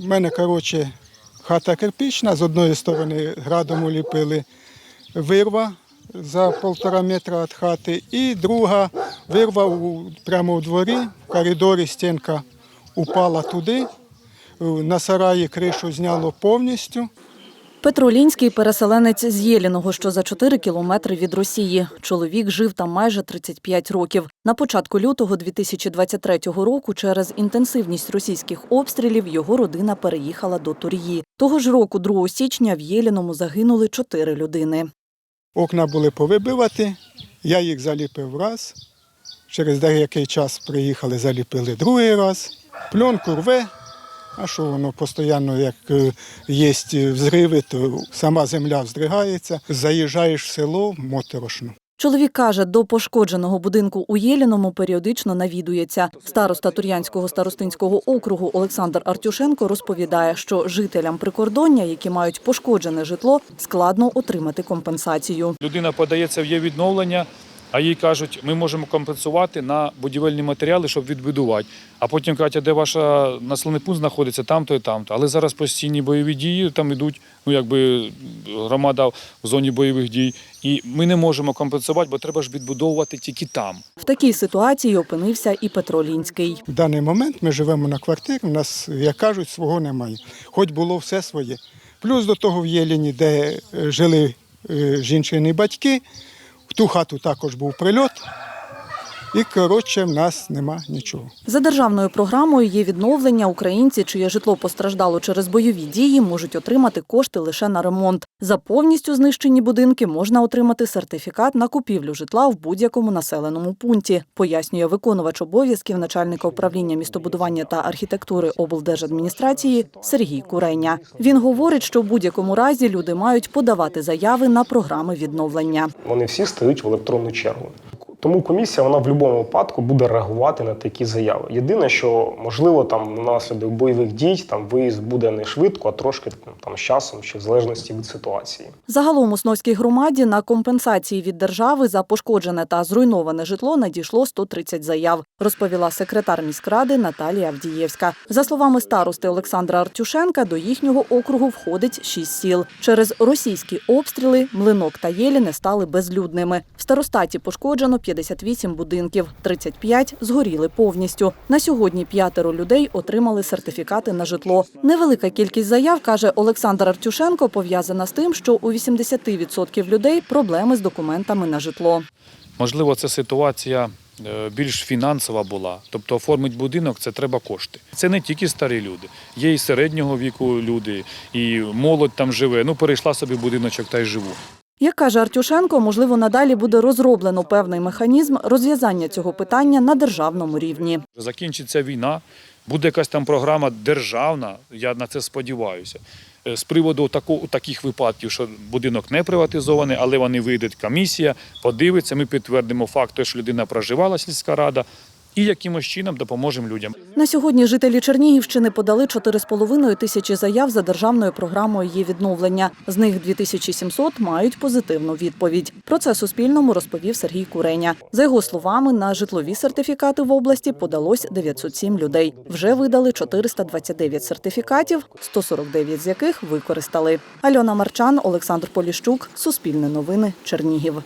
У мене, коротше, хата кирпічна, з одної сторони градом уліпили вирва за півтора метра від хати, і друга вирва прямо у дворі, в коридорі стінка упала туди, на сараї кришу зняло повністю. Петро Лінський – переселенець з Єліного, що за 4 кілометри від Росії. Чоловік жив там майже 35 років. На початку лютого 2023 року через інтенсивність російських обстрілів його родина переїхала до Тур'ї. Того ж року, 2 січня, в Єліному загинули 4 людини. Окна були повибивати, я їх заліпив раз. Через деякий час приїхали, заліпили другий раз. Пленку рве, а що воно постійно, як е, є взриви, то сама земля вздригається. Заїжджаєш в село моторошно. Чоловік каже, до пошкодженого будинку у Єліному періодично навідується. Староста Тур'янського старостинського округу Олександр Артюшенко розповідає, що жителям прикордоння, які мають пошкоджене житло, складно отримати компенсацію. Людина подається в є відновлення, а їй кажуть, ми можемо компенсувати на будівельні матеріали, щоб відбудувати. А потім кажуть, а де ваш населений пункт знаходиться, там-то і там-то. Але зараз постійні бойові дії там ідуть, ну якби громада в зоні бойових дій. І ми не можемо компенсувати, бо треба ж відбудовувати тільки там. В такій ситуації опинився і Петро Лінський. В даний момент ми живемо на квартирі, у нас, як кажуть, свого немає. Хоч було все своє. Плюс до того в Єліні, де е, жили е, жінчини батьки, ту хату також був прильот. І, коротше, в нас нема нічого. За державною програмою є відновлення. Українці, чиє житло постраждало через бойові дії, можуть отримати кошти лише на ремонт. За повністю знищені будинки можна отримати сертифікат на купівлю житла в будь-якому населеному пункті, пояснює виконувач обов'язків начальника управління містобудування та архітектури облдержадміністрації Сергій Куреня. Він говорить, що в будь-якому разі люди мають подавати заяви на програми відновлення. Вони всі стають в електронну чергу. Тому комісія вона в будь-якому випадку буде реагувати на такі заяви. Єдине, що можливо там внаслідок бойових дій там виїзд буде не швидко, а трошки там з часом, чи в залежності від ситуації. Загалом у Сноській громаді на компенсації від держави за пошкоджене та зруйноване житло надійшло 130 заяв, розповіла секретар міськради Наталія Авдієвська. За словами старости Олександра Артюшенка, до їхнього округу входить шість сіл. Через російські обстріли млинок та Єліне стали безлюдними. В старостаті пошкоджено 58 будинків, 35 згоріли повністю. На сьогодні п'ятеро людей отримали сертифікати на житло. Невелика кількість заяв, каже Олександр Артюшенко, пов'язана з тим, що у 80% людей проблеми з документами на житло. Можливо, це ситуація е, більш фінансова була. Тобто оформити будинок це треба кошти. Це не тільки старі люди, є і середнього віку люди, і молодь там живе. Ну, перейшла собі будиночок та й живу. Як каже Артюшенко, можливо, надалі буде розроблено певний механізм розв'язання цього питання на державному рівні. Закінчиться війна, буде якась там програма державна, я на це сподіваюся. Е, З приводу таких випадків, що будинок не приватизований, але вони вийдуть комісія, подивиться, ми підтвердимо факт, що людина проживала сільська рада, і якимось чином допоможемо людям. На сьогодні жителі Чернігівщини подали 4,5 тисячі заяв за державною програмою її відновлення. З них 2700 мають позитивну відповідь. Про це Суспільному розповів Сергій Куреня. За його словами, на житлові сертифікати в області подалось 907 людей. Вже видали 429 сертифікатів, 149 з яких використали. Альона Марчан, Олександр Поліщук, Суспільне новини, Чернігів.